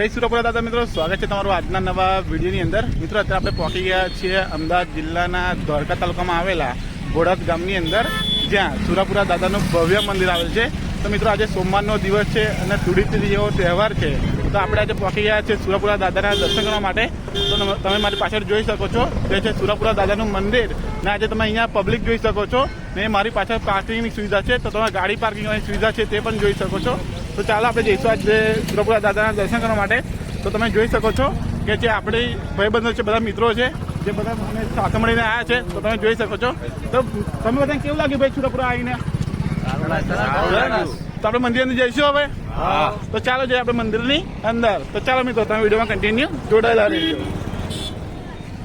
જય સુરપુરા દાદા મિત્રો. સ્વાગત છે તમારું આજના નવા વિડીયોની અંદર. મિત્રો, અત્યારે આપણે પહોંચી ગયા છીએ અમદાવાદ જિલ્લાના દ્વારકા તાલુકામાં આવેલા બોડત ગામની અંદર, જ્યાં સુરાપુરા દાદાનું ભવ્ય મંદિર આવેલ છે. તો મિત્રો, આજે સોમવારનો દિવસ છે અને ધૂળેટી જેવો તહેવાર છે. તો આપણે આજે પહોંચી ગયા છીએ સુરાપુરા દાદાના દર્શન કરવા માટે. તો તમે- મારી પાછળ જોઈ શકો છો તે છે સુરાપુરા દાદાનું મંદિર ને આજે તમે અહીંયા પબ્લિક જોઈ શકો છો. ને મારી પાછળ પાર્કિંગની સુવિધા છે. તો તમે ગાડી પાર્કિંગની સુવિધા છે તે પણ જોઈ શકો છો. તો ચાલો આપણે જઈશું આજે સુરપુરા દાદાના દર્શન કરવા માટે. તો તમે જોઈ શકો છો કે જે આપણી ભાઈબંધો છે બધા મિત્રો છે જે બધા મને સાથે મળીને આવ્યા છે તો તમે જોઈ શકો છો. તો તમે બધાને કેવું લાગ્યું ભાઈ સુરપુરા આવીને? તો આપણે મંદિર અંદર જઈશું હવે? તો ચાલો જઈએ આપણે મંદિરની અંદર. તો ચાલો મિત્રો તમે વિડીયોમાં કન્ટિન્યુ જોડાયેલા રહેજો.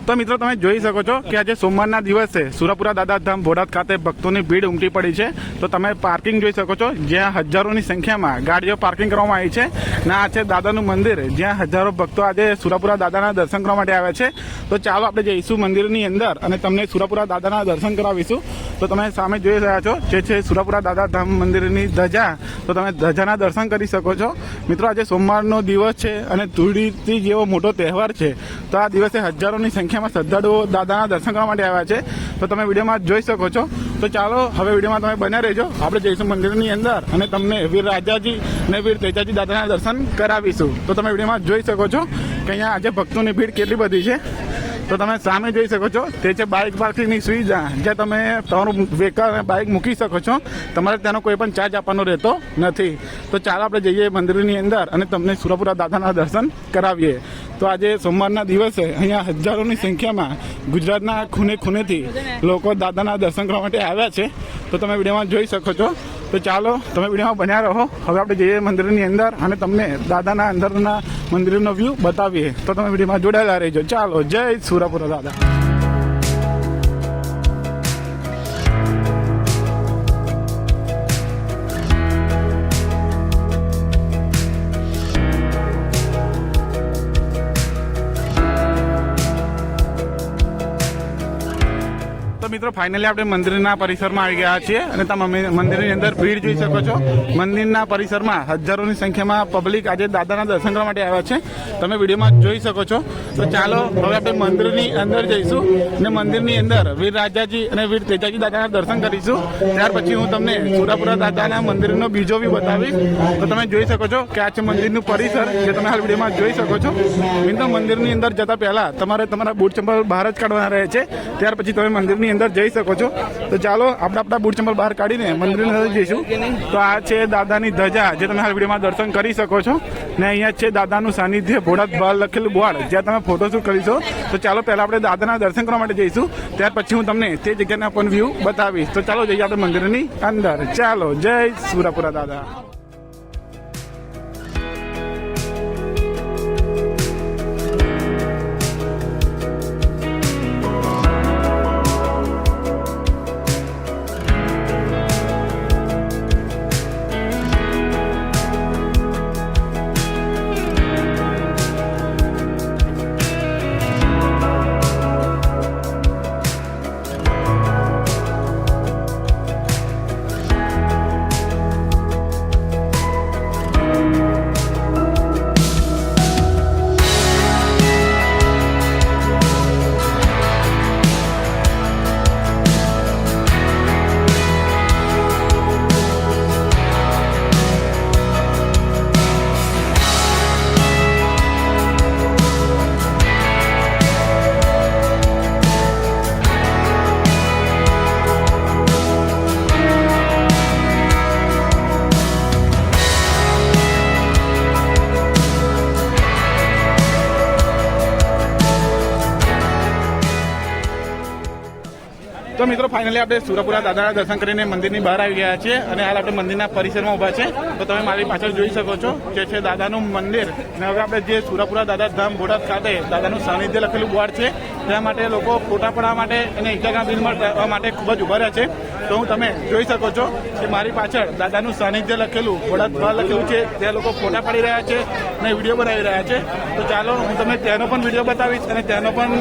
તો મિત્રો તમે જોઈ શકો છો કે આજે સોમવારના દિવસે સુરાપુરા દાદાધામ બોડાદ ખાતે ભક્તોની ભીડ ઉમટી પડી છે. તો તમે પાર્કિંગ જોઈ શકો છો, જ્યાં હજારોની સંખ્યામાં ગાડીઓ પાર્કિંગ કરવામાં આવી છે. ના આ છે દાદાનું મંદિર, જ્યાં હજારો ભક્તો આજે સુરાપુરા દાદાના દર્શન કરવા માટે આવ્યા છે. તો ચાલો આપણે જઈશું મંદિરની અંદર અને તમને સુરાપુરા દાદાના દર્શન કરાવીશું. તો તમે સામે જોઈ રહ્યા છો, જે છે સુરાપુરા દાદા ધામ મંદિરની ધજા. તો તમે ધજાના દર્શન કરી શકો છો. મિત્રો, આજે સોમવારનો દિવસ છે અને તુળીથી જેવો મોટો તહેવાર છે. તો આ દિવસે હજારોની સંખ્યામાં શ્રદ્ધાળુઓ દાદાના દર્શન કરવા માટે આવ્યા છે. તો તમે વિડીયોમાં જોઈ શકો છો. તો ચાલો, હવે વિડીયોમાં તમે બન્યા રહેજો. આપણે જઈશું મંદિરની અંદર અને તમને વીર રાજાજી અને વીર તેજાજી દાદાના દર્શન કરાવીશું. તો તમે વિડીયોમાં જોઈ શકો છો કે અહીંયા આજે ભક્તોની ભીડ કેટલી બધી છે. તો તમે સામે જોઈ શકો છો. તે છે બાઇક પાર્કિંગની સુવિધા. જ્યાં તમે તમારું વ્હીકલ અને બાઇક મૂકી શકો છો. તમારે તેનો કોઈ પણ ચાર્જ આપવાનો રહેતો નથી. તો ચાલો આપણે જઈએ મંદિરની અંદર અને તમને સુરપુરા દાદાના દર્શન કરાવીએ. તો આજે સોમવારના દિવસે અહીંયા હજારોની સંખ્યામાં ગુજરાતના ખૂને ખૂનેથી લોકો દાદાના દર્શન કરવા માટે આવ્યા છે. તો તમે વિડીયોમાં જોઈ શકો છો. તો ચાલો, તમે વિડીયોમાં બન્યા રહો. હવે આપણે જઈએ મંદિરની અંદર અને તમને દાદાના અંદરના મંદિરનો વ્યૂ બતાવીએ. તો તમે વિડીયોમાં જોડાયેલા રહેજો. ચાલો, જય સુરાપુરા દાદા. મિત્રો ફાઇનલી આપણે મંદિરના પરિસરમાં આવી ગયા છીએ અને તમે મંદિરની અંદર ભીડ જોઈ શકો છો. મંદિરના પરિસરમાં હજારોની સંખ્યામાં પબ્લિક આજે દાદાના દર્શન કરવા માટે આવ્યા છે. તમે વિડીયોમાં જોઈ શકો છો. તો ચાલો, હવે આપણે મંદિરની અંદર જઈશું અને મંદિરની અંદર વીર રાજાજી અને વીર તેજાજી દાદાના દર્શન કરીશું. ત્યાર પછી હું તમને સુરાપુરા દાદાના મંદિરનો બીજો બી બતાવીશ. તો તમે જોઈ શકો છો કે આ છે મંદિરનું પરિસર જે તમે હાલ વિડીયોમાં જોઈ શકો છો. મિત્રો, મંદિરની અંદર જતા પહેલા તમારે તમારા બૂટ ચંપલ બહાર જ કાઢવાના રહે છે. ત્યાર પછી તમે મંદિરની અંદર જઈ શકો છો. તો ચાલો, આપણે આપણા બુટ ચંપલ બહાર કાઢીને મંદિરની અંદર જઈશું. તો આ છે દાદાની ધજા, જે તમે હાલ વિડીયોમાં દર્શન કરી શકો છો. ને અહીંયા છે દાદાનું સાનિધ્ય ભોળાત બહાર લખેલું બોર્ડ, જ્યાં તમે ફોટોશૂટ કરીશો તો ચાલો, પહેલા આપણે દાદાના દર્શન કરવા માટે જઈશું. ત્યાર પછી હું તમને તે જગ્યાના પણ વ્યૂ બતાવીશ. તો ચાલો જઈએ આપણે મંદિરની અંદર. ચાલો, જય સુરાપુરા દાદા. મિત્રો ફાઇનલી આપણે સુરપુરા દાદાના દર્શન કરીને મંદિરની બહાર આવી ગયા છીએ અને હાલ આપણે મંદિરના પરિસરમાં ઊભા છે. તો તમે મારી પાછળ જોઈ શકો છો જે છે દાદાનું મંદિર. અને હવે આપણે જે સુરપુરા દાદા ધામ બોટાદ ખાતે દાદાનું સાનિધ્ય લખેલું બોર્ડ છે. ત્યાં માટે લોકો ફોટા પડવા માટે અને ઇન્સ્ટાગ્રામ રીલમાં મળવા માટે ખૂબ જ ઊભા રહ્યા છે. તો હું તમે જોઈ શકો છો કે મારી પાછળ દાદાનું સાનિધ્ય લખેલું વડાદભા લખેલું છે. ત્યાં લોકો ફોટા પાડી રહ્યા છે અને વીડિયો બનાવી રહ્યા છે. તો ચાલો, હું તમને ત્યાંનો પણ વીડિયો બતાવીશ અને ત્યાંનો પણ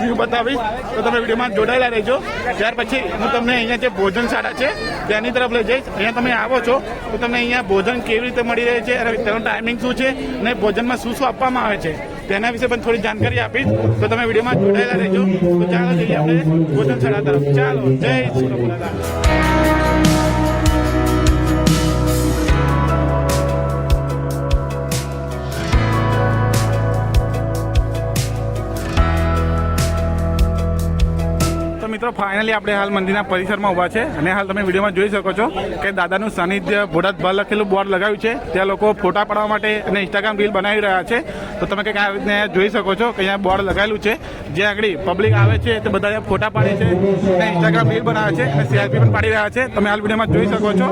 વ્યૂ બતાવીશ. તો તમે વિડીયોમાં જોડાયેલા રહેજો. ત્યાર પછી હું તમને અહીંયા જે ભોજનશાળા છે, ત્યાંની તરફ લઈ જઈશ. અહીંયા તમે આવો છો, તો તમને અહીંયા ભોજન કેવી રીતે મળી રહે છે અને તેનો ટાઈમિંગ શું છે અને ભોજનમાં શું શું આપવામાં આવે છે. તેના વિશે પણ થોડી જાણકારી આપીશ. તો તમે વિડીયોમાં જોડાયેલા રહેજો. તો ચાલો જઈએ આપણે ભોજનશાળા તરફ. ચાલો, જય સુરપુરા મિત્રો ફાઇનલી આપણે હાલ મંદિરના પરિસરમાં ઊભા છે અને હાલ તમે વિડીયોમાં જોઈ શકો છો કે દાદાનું સાનિધ્ય ભોડાત ભર લખેલું બોર્ડ લગાવ્યું છે. ત્યાં લોકો ફોટા પાડવા માટે અને ઇન્સ્ટાગ્રામ રીલ બનાવી રહ્યા છે. તો તમે કંઈક આ રીતને જોઈ શકો છો કે અહીંયા બોર્ડ લગાવેલું છે. જ્યાં આગળ પબ્લિક આવે છે તે બધા ફોટા પાડે છે અને ઇન્સ્ટાગ્રામ રીલ બનાવે છે અને સેલ્ફી પણ પાડી રહ્યા છે. તમે હાલ વિડીયોમાં જોઈ શકો છો.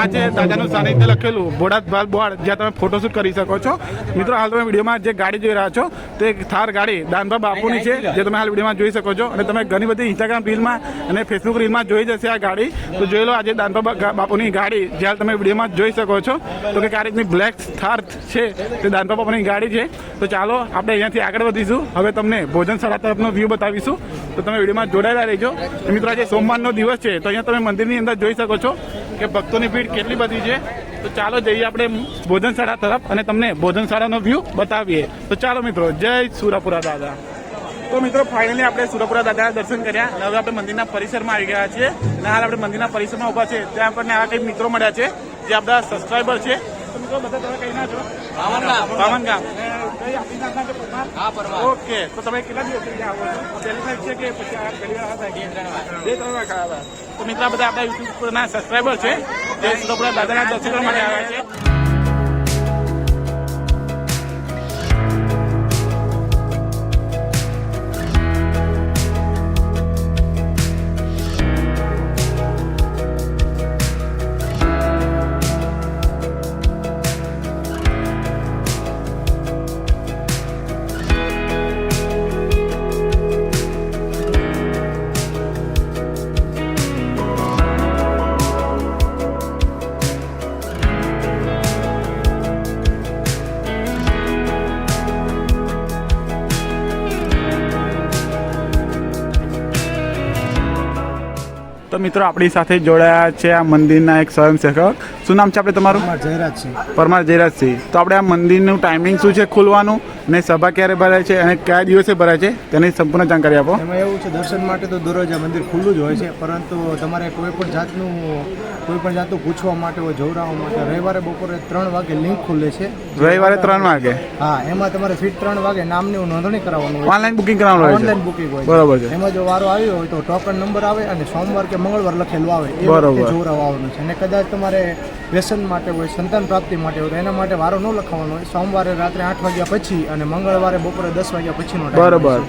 આ છે દાદાનું સાનિધ્ય લખેલું ભોડાત ભર બોર્ડ, જ્યાં તમે ફોટોશૂટ કરી શકો છો. મિત્રો, હાલ તમે વિડીયોમાં જે ગાડી જોઈ રહ્યા છો તે થાર ગાડી દાનભા બાપુની છે, જે તમે હાલ વિડીયોમાં જોઈ શકો છો. અને તમે ઘણી બધી ઇન્સ્ટાગ્રામ રીલમાં અને ફેસબુક રીલમાં જોઈ જશે આ ગાડી. તો જોઈ લો આજે દાનભા બાપુની ગાડી. જ્યારે તમે વિડીયોમાં જોઈ શકો છો. તો કે આ રીતની બ્લેક થાર છે તે દાનભા બાપુની ગાડી છે. તો ચાલો, આપણે અહીંયાથી આગળ વધીશું. હવે તમને ભોજનશાળા તરફનો વ્યૂ બતાવીશું. તો તમે વિડીયોમાં જોડાયેલા રહેજો. મિત્રો, આજે સોમવારનો દિવસ છે. તો અહીંયા તમે મંદિરની અંદર જોઈ શકો છો કે ભક્તોની ભીડ કેટલી બધી છે. તો ચાલો જઈએ આપણે ભોજનશાળા તરફ અને તમને ભોજનશાળાનો વ્યૂ બતાવીએ. તો ચાલો મિત્રો, જય સુરાપુરા દાદા. તો મિત્રો ફાઇનલી આપણે સુરપુરા દાદાના દર્શન કર્યા અને હવે આપણે મંદિરના પરિસરમાં આવી ગયા છીએ. અને હાલ આપણે મંદિરના પરિસરમાં ઊભા છે ત્યાં આપણને આવા કંઈક મિત્રો મળ્યા છે જે આપણા સબસ્ક્રાઈબર છે. તો મિત્રો બધા તમે કઈ ના છો ગામ? ઓકે તો તમે કેટલા દિવસથી આવો છો? પહેલી વાર છે કે પછી આ પહેલી વાર. બે ત્રણ વાર આવ્યા તો મિત્રો બધા આપણા યુટ્યુબ પરના સબસ્ક્રાઈબર છે જે સુરપુરા દાદાના દર્શન કરવા માટે આવ્યા છે. મિત્રો આપણી સાથે જોડાયા છે આ મંદિરના એક સ્વયંસેવક. શું નામ છે આપણે તમારું? જયરાજસિંહ પરમાર જયરાજસિંહ તો આપણે આ મંદિરનું ટાઈમિંગ શું છે ખુલવાનું? અને સભા ક્યારે ભરાય છે અને કયા દિવસે ભરાય છે તેની સંપૂર્ણ જાણકારી આપો. એમાં એવું છે દર્શન માટે તો દરરોજ આ મંદિર ખુલ્લું જ હોય છે પરંતુ તમારે કોઈ પણ જાતનું કોઈ પણ જાતનું પૂછવા માટે હોય જોવરાવવા માટે રવિવારે બપોરે ત્રણ વાગે લિંક ખુલે છે. રવિવારે ત્રણ વાગે? હા એમાં તમારે ફીટ ત્રણ વાગે નામની નોંધણી કરાવવાનું ઓનલાઈન બુકિંગ કરાવવાનું હોય ઓનલાઈન બુકિંગ હોય બરોબર છે. એમાં જો વારો આવ્યો હોય તો ટોકન નંબર આવે અને સોમવાર કે મંગળવાર લખેલું આવે એ બરોબર. જોવરાવવાનું છે. અને કદાચ તમારે વ્યસન માટે હોય સંતાન પ્રાપ્તિ માટે હોય તો એના માટે વારો ન લખાવવાનો હોય. સોમવારે રાત્રે આઠ વાગ્યા પછી અને મંગળવારે બપોરે દસ વાગ્યા પછીનો બરાબર.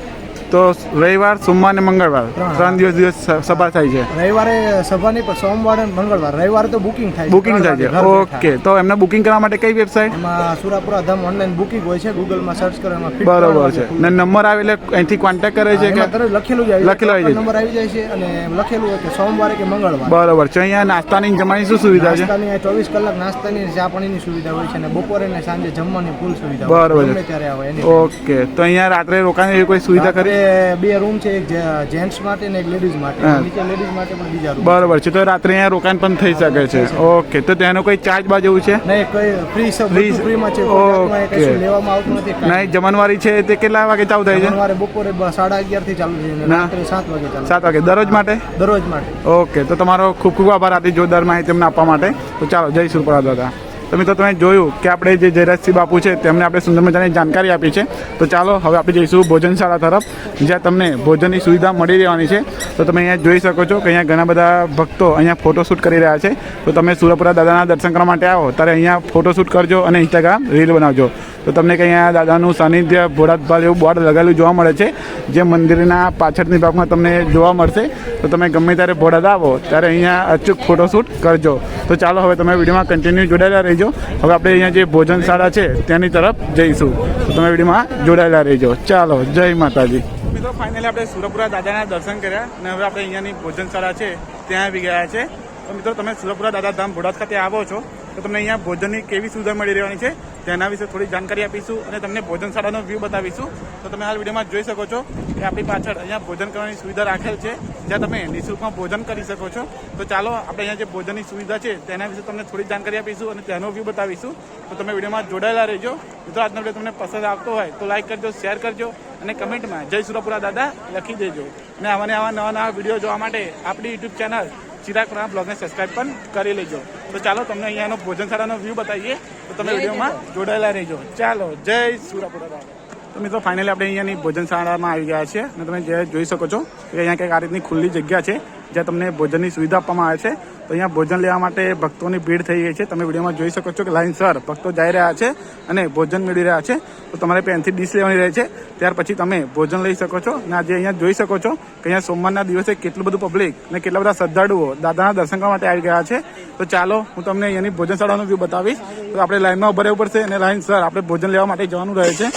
તો રવિવાર સોમવાર અને મંગળવાર. ત્રણ. દિવસ દિવસ સભા થાય છે. રવિવારે સભા નહીં પણ સોમવારે અને મંગળવાર. રવિવારે તો બુકિંગ થાય બુકિંગ થાય છે. ઓકે. તો એમને બુકિંગ કરવા માટે કઈ વેબસાઇટ? એમાં સુરાપુરા ધામ ઓનલાઈન બુકિંગ હોય છે. ગૂગલમાં સર્ચ કરવામાં બરોબર છે. ને નંબર આવે એટલે અહીંથી કોન્ટેક્ટ કરે છે કે લખેલું જ લખેલું આવી જાય. નંબર આવી જાય છે અને લખેલું હોય કે સોમવારે કે મંગળવાર. બરોબર છે. અહીંયા નાસ્તાની જમવાની શું સુવિધા છે? નાસ્તાની ચોવીસ કલાક નાસ્તાની ચા પાણીની સુવિધા હોય છે અને બપોરે ને સાંજે જમવાની ફૂલ સુવિધા બરોબર ત્યારે આવે ઓકે. તો અહીંયા રાત્રે રોકાણ એવી કોઈ સુવિધા કરી બે રૂમ છે એક જેન્ટ્સ માટે ને એક લેડીઝ માટે. નીચે લેડીઝ માટે પણ બીજા રૂમ. બરોબર છે તો રાત્રે અહીંયા રોકાણ પણ થઈ શકે છે. ઓકે તો તેનો કોઈ ચાર્જ બાજુ એવું છે? નહીં કઈ ફ્રી છે. ફ્રીમાં છે ઓકે. લેવામાં આવતું નથી. નહીં જમણવારી છે તે કેટલા વાગે ચાલુ થાય છે? સવારે બપોરે સાડા અગિયારથી ચાલુ થઈ રાત્રે સાત વાગે ચાલુ. સાત વાગે. દરરોજ માટે? દરરોજ માટે. ઓકે તો તમારો ખૂબ ખૂબ આભાર આટલી જોરદાર માહિતી અમને આપવા માટે. તો ચાલો જય સુરપરા દાદા. તો મિત્રો, તમે જોયું કે આપણે જે જયરાજસિંહ બાપુ છે, તેમને આપણે સુંદર મજાની જાણકારી આપી છે. તો ચાલો, હવે આપણે જઈશું ભોજનશાળા તરફ, જ્યાં તમને ભોજનની સુવિધા મળી રહેવાની છે. તો તમે અહીંયા જોઈ શકો છો કે અહીંયા ઘણા બધા ભક્તો અહીંયા ફોટોશૂટ કરી રહ્યા છે. તો તમે સુરપુરા દાદાના દર્શન કરવા માટે આવો, ત્યારે અહીંયા ફોટોશૂટ કરજો અને ઇન્સ્ટાગ્રામ રીલ બનાવજો. તો તમને કંઈ અહીંયા દાદાનું સાનિધ્ય ભોળાતભાલ એવું બોર્ડ લગાવેલું જોવા મળે છે, જે મંદિરના પાછળની ભાગમાં તમને જોવા મળશે. તો તમે ગમે ત્યારે ભોળાત આવો ત્યારે અહીંયા અચૂક ફોટોશૂટ કરજો. તો ચાલો, હવે તમે વિડીયોમાં કન્ટિન્યુ જોડાયેલા રહેજો. હવે આપણે અહીંયા જે ભોજનશાળા છે, તેની તરફ જઈશું. તો તમે વિડીયોમાં જોડાયેલા રહેજો. ચાલો, જય માતાજી. મિત્રો ફાઇનલી આપણે સુરપુરા દાદાના દર્શન કર્યા અને હવે આપણે અહીંયાની ભોજનશાળા છે, ત્યાં આવી ગયા છે. તો મિત્રો, તમે સુરપુરા દાદા ધામ બોડાદ ખાતે આવો છો. તો તમને અહીંયા ભોજનની કેવી સુવિધા મળી રહેવાની છે તેના વિશે થોડી જાણકારી આપીશું અને તમને ભોજનશાળાનો વ્યૂ બતાવીશું. તો તમે હાલ વિડીયોમાં જોઈ શકો છો કે આપણી પાછળ અહીંયા ભોજન કરવાની સુવિધા રાખેલ છે. જ્યાં તમે નિઃશુલ્કમાં ભોજન કરી શકો છો. તો ચાલો, આપણે અહીંયા જે ભોજનની સુવિધા છે તેના વિશે તમને થોડી જાણકારી આપીશું અને તેનો વ્યૂ બતાવીશું. તો તમે વિડીયોમાં જોડાયેલા રહેજો. તો આજનો વીડિયો તમને પસંદ આવતો હોય તો લાઈક કરજો શેર કરજો અને કમેન્ટમાં જય સુરપુરા દાદા લખી દેજો. અને આવા નવા નવા વીડિયો જોવા માટે આપણી યુટ્યુબ ચેનલ ચિરાગ રાણા બ્લોગને સબસ્ક્રાઈબ પણ કરી લેજો. તો ચાલો તમને અહીંયાનો ભોજનશાળાનો વ્યૂ બતાવીએ. તો તમે વિડીયોમાં જોડાયેલા રહેજો. ચાલો જય સુરાપુરા તો મિત્રો ફાઇનલી આપણે અહીંયાની ભોજનશાળામાં આવી ગયા છીએ. અને તમે જે જોઈ શકો છો કે અહીંયા કંઈક આ રીતની ખુલ્લી જગ્યા છે. જ્યાં તમને ભોજનની સુવિધા આપવામાં આવે છે. તો અહીંયા ભોજન લેવા માટે ભક્તોની ભીડ થઈ ગઈ છે. તમે વિડીયોમાં જોઈ શકો છો કે લાઇનસર ભક્તો જઈ રહ્યા છે અને ભોજન મેળવી રહ્યા છે. તો તમારે પેનથી ડીશ લેવાની રહે છે. ત્યાર પછી તમે ભોજન લઈ શકો છો. અને આજે અહીંયા જોઈ શકો છો કે અહીંયા સોમવારના દિવસે કેટલું બધું પબ્લિક અને કેટલા બધા શ્રદ્ધાળુઓ દાદાના દર્શન કરવા માટે આવી ગયા છે. તો ચાલો, હું તમને અહીંયાની ભોજનશાળાનો વ્યૂ બતાવીશ. તો આપણે લાઇનમાં ઊભા રહેવું પડશે અને લાઇન સર આપણે ભોજન લેવા માટે જવાનું રહે છે.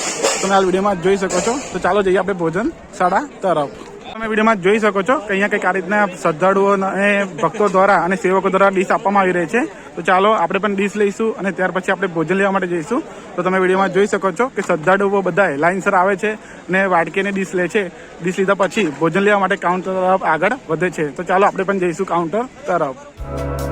તમે આ વિડીયોમાં જોઈ શકો છો. તો ચાલો જઈએ આપણે ભોજનશાળા તરફ. તમે વિડીયોમાં જોઈ શકો છો કે અહીંયા કંઈક આ રીતના શ્રદ્ધાળુઓ અને ભક્તો દ્વારા અને સેવકો દ્વારા ડીશ આપવામાં આવી રહી છે. તો ચાલો આપણે પણ ડીશ લઈશું અને ત્યાર પછી આપણે ભોજન લેવા માટે જઈશું. તો તમે વિડીયોમાં જોઈ શકો છો કે શ્રદ્ધાળુઓ બધા લાઇનસર આવે છે અને વાટકીને ડીશ લે છે. ડીશ લીધા પછી ભોજન લેવા માટે કાઉન્ટર તરફ આગળ વધે છે. તો ચાલો આપણે પણ જઈશું કાઉન્ટર તરફ.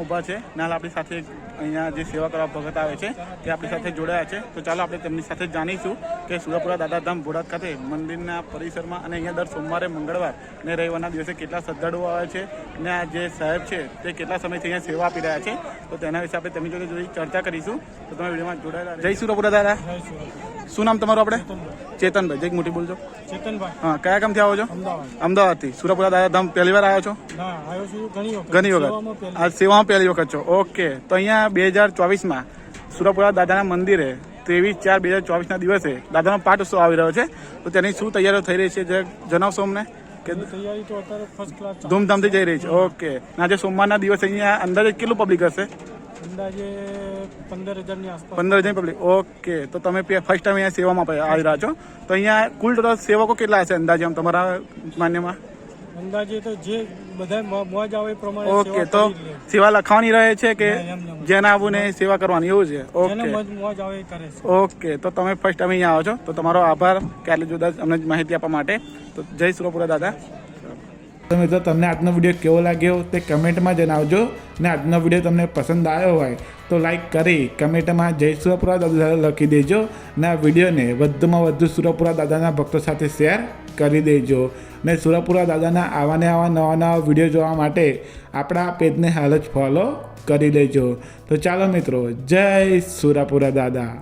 ભોજનશાળામાં ઊભા છે. નાલ આપણી સાથે અહીંયા જે સેવા કરવા ભગત આવે છે તે આપણી સાથે જોડાયા છે. તો ચાલો આપણે તેમની સાથે જાણીશું કે સુરપુરા દાદાધામ બોડાદ ખાતે મંદિરના પરિસરમાં અને અહીંયા દર સોમવારે મંગળવાર અને રવિવારના દિવસે કેટલા શ્રદ્ધાળુઓ આવે છે અને આ જે સાહેબ છે તે કેટલા સમયથી અહીંયા સેવા આપી રહ્યા છે. તો તેના વિશે આપણે તેમની જોડે ચર્ચા કરીશું. તો તમે વિડીયોમાં જોડાયેલા. જય સુરપુરા દાદા. શું નામ તમારું આપણે? ચેતનભાઈ. જય મોટી બોલજો. ચેતનભાઈ. હા કયા કામથી આવો છો? અમદાવાદ. અમદાવાદથી. સુરપુરા દાદાધામ પહેલી વાર આવ્યો છો? ઘણી વખત. આ સેવામાં પહેલી. વખત છો. ઓકે. તો અહીંયા બે હજાર ચોવીસમાં સુરપુરા દાદાના મંદિરે ત્રેવીસ ચાર બે હજાર ચોવીસના દિવસે દાદાનો પાઠ ઉત્સવ આવી રહ્યો છે. તો તેની શું તૈયારીઓ થઈ રહી છે? જે જણાવશો અમને? કે તૈયારી તો અત્યારે ફર્સ્ટ ક્લાસ ધૂમધામથી જઈ રહી છે. ઓકે. આજે સોમવારના દિવસે અહીંયા અંદાજે કેટલું પબ્લિક હશે? અંદાજે પંદર હજારની આસપાસ. પંદર હજારની પબ્લિક ઓકે તો તમે ફર્સ્ટ ટાઈમ અહીંયા સેવામાં આવી રહ્યા છો. તો અહીંયા કુલ ટોટલ સેવકો કેટલા હશે અંદાજે આમ તમારા માન્યમાં? અંદાજે તો જે બધા મોજ આવે પ્રમાણે ઓકે તો. સેવા લખવાની રહે છે કે. જેને આવું ને સેવા કરવાની એવું છે? ઓકે. મોજ મોજ આવે કરે છે. ઓકે તો તમે ફર્સ્ટ ટાઈમ અહીંયા આવો છો. તો તમારો આભાર. કે આટલી જુદા અમને માહિતી આપવા માટે. તો જય સુરપુરા દાદા. તો મિત્રો, તમને આજનો વીડિયો કેવો લાગ્યો તે કમેન્ટમાં જણાવજો ને આજનો વીડિયો તમને પસંદ આવ્યો હોય તો લાઈક કરી કમેન્ટમાં જય સુરપુરા દાદા લખી દેજો ને આ વિડીયોને વધુમાં વધુ સુરપુરા દાદાના ભક્તો સાથે શેર કરી દેજો. ને સુરપુરા દાદાના આવા ને આવા નવા નવા વીડિયો જોવા માટે આપણા પેજને હાલ જ ફોલો કરી લેજો તો ચાલો મિત્રો, જય સુરપુરા દાદા.